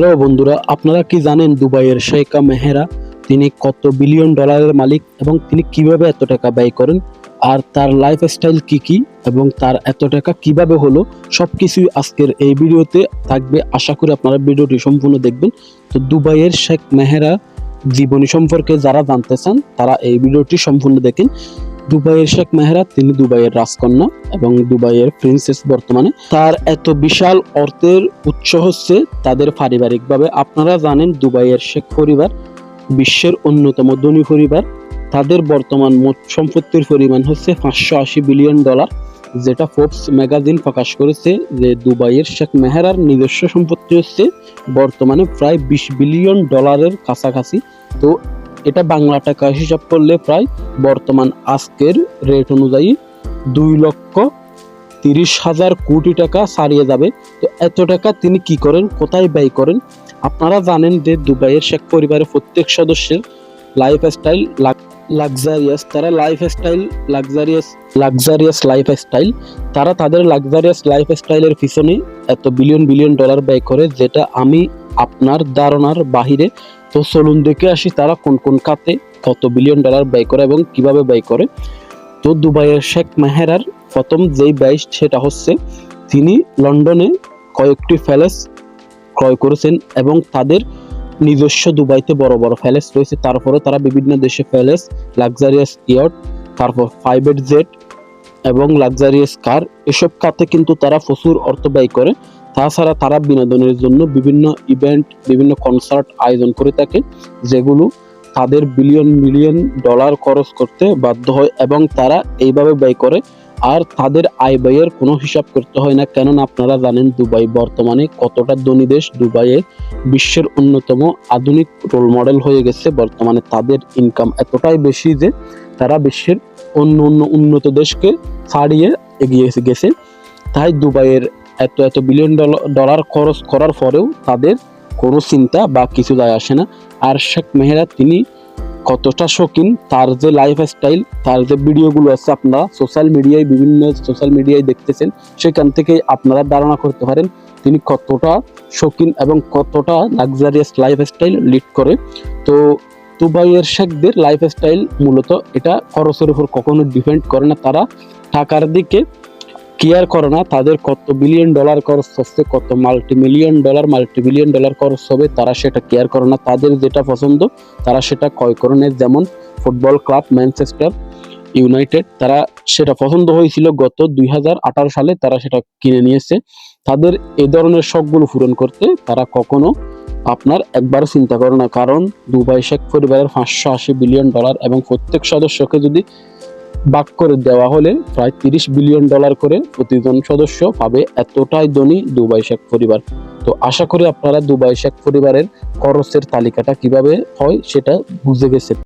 Hello বন্ধুরা, আপনারা কি জানেন দুবাইয়ের শেখা মেহেরা? তিনি কত বিলিয়ন ডলারের মালিক এবং তিনি কীভাবে এত টাকা ব্যয় করেন? আর তার লাইফ স্টাইল কি কি এবং তার এত টাকা কীভাবে হলো? সব কিছুই আজকের এই ভিডিওতে থাকবে। আশা করি আপনারা ভিডিওটি সম্পূর্ণ দেখবেন। তো দুবাইয়ের শেখ মেহেরা জীবনী সম্পর্কে যারা জানতে চান, তারা এই ভিডিওটি সম্পূর্ণ দেখেন। দুবাইয়ের শেখ মেহরা, তিনি দুবাইয়ের রাজকন্যা এবং দুবাইয়ের প্রিন্সেস বর্তমানে। তার এত বিশাল অর্থের উৎস হচ্ছে তাদের পারিবারিকভাবে। আপনারা জানেন দুবাইয়ের শেখ পরিবার বিশ্বের অন্যতম ধনী পরিবার। তাদের বর্তমান মোট সম্পত্তির পরিমাণ হচ্ছে পাঁচশো আশি বিলিয়ন ডলার, যেটা ফোর্বস ম্যাগাজিন প্রকাশ করেছে যে দুবাইয়ের শেখ মেহরার নিজস্ব সম্পত্তি হচ্ছে বর্তমানে প্রায় বিশ বিলিয়ন ডলারের কাছাকাছি। তো এটা বাংলা টাকা হিসাব করলে প্রায় বর্তমান আজকের রেট অনুযায়ী দুই লক্ষ তিরিশ হাজার কোটি টাকা ছাড়িয়ে যাবে। তো এত টাকা তিনি কি করেন? কোথায় ব্যয় করেন? আপনারা জানেন যে দুবাইয়ের শেখ পরিবারের প্রত্যেক সদস্যের লাইফ স্টাইল লাক্সারিয়াস তারা lifestyle luxurious luxurious lifestyle তারা তাদের লাক্সারিয়াস লাইফ স্টাইলের পিছনে এত বিলিয়ন বিলিয়ন ডলার ব্যয় করে, যেটা আমি আপনার ধারণার বাহিরে। তো চলুন দেখে আসি তারা কোন কোন খাতে কত বিলিয়ন ডলার ব্যয় করে এবং কীভাবে ব্যয় করে। তো দুবাইয়ের শেখ মেহেরার প্রথম যেই ব্যয় সেটা হচ্ছে, তিনি লন্ডনে কয়েকটি প্যালেস ক্রয় করেছেন এবং তাদের নিজস্ব দুবাইতে বড় বড় প্যালেস রয়েছে। তারপরে তারা বিভিন্ন দেশে প্যালেস লাক্সারিয়াস ইয়ট তারপর প্রাইভেট জেট এবং লাক্সারিয়াস কার এসব খাতে কিন্তু তারা প্রচুর অর্থ ব্যয় করে। তাছাড়া তারা বিনোদনের জন্য বিভিন্ন ইভেন্ট বিভিন্ন কনসার্ট আয়োজন করে থাকে যেগুলো তাদের বিলিয়ন মিলিয়ন ডলার খরচ করতে বাধ্য হয় এবং তারা এইভাবে ব্যয় করে। আর তাদের আয় ব্যয়ের কোনো হিসাব করতে হয় না, কেননা আপনারা জানেন দুবাই বর্তমানে কতটা ধনী দেশ। দুবাইয়ে বিশ্বের অন্যতম আধুনিক রোল মডেল হয়ে গেছে। বর্তমানে তাদের ইনকাম এতটাই বেশি যে তারা বিশ্বের অন্য অন্য উন্নত দেশকে ছাড়িয়ে এগিয়ে গেছে। তাই দুবাইয়ের এত এত বিলিয়ন ডলার খরচ করার পরেও তাদের কোনো চিন্তা বা কিছু যায় আসে না। আর শেখ মেহেরা তিনি কতটা শৌখিন, তার যে লাইফ স্টাইল তার যে ভিডিওগুলো আছে আপনারা সোশ্যাল মিডিয়ায় বিভিন্ন সোশ্যাল মিডিয়ায় দেখতেছেন, সেখান থেকে আপনারা ধারণা করতে পারেন তিনি কতটা শৌখিন এবং কতটা লাক্সারিয়াস লাইফ স্টাইল লিড করে। তো দুবাইয়ের শেখদের লাইফ স্টাইল মূলত এটা খরচের উপর কখনো ডিপেন্ড করে না। তারা টাকার দিকে কেয়ার করে না, তাদের কত বিলিয়ন ডলার খরচ হচ্ছে, কত multi million dollar multi billion dollar খরচ হবে, তারা সেটা কেয়ার করে না। তাদের যেটা পছন্দ, তারা সেটা ক্রয় করে নেয় যেমন ফুটবল ক্লাব ম্যানচেস্টার ইউনাইটেড তারা সেটা পছন্দ হয়েছিল গত দুই হাজার আঠারো সালে, তারা সেটা কিনে নিয়েছে। তাদের এ ধরনের শখগুলো পূরণ করতে তারা কখনো আপনার একবার চিন্তা করে না। কারণ দুবাই শেখ পরিবারের পাঁচশো আশি বিলিয়ন ডলার এবং প্রত্যেক সদস্যকে যদি ভাগ করে দেওয়া হলে প্রায় তিরিশ বিলিয়ন ডলার করে প্রতিজন সদস্য পাবে এতটাই ধনী দুবাই শেখ পরিবার। তো আশা করি আপনারা দুবাই শেখ পরিবারের খরচের তালিকাটা কীভাবে হয় সেটা বুঝে গেছেন।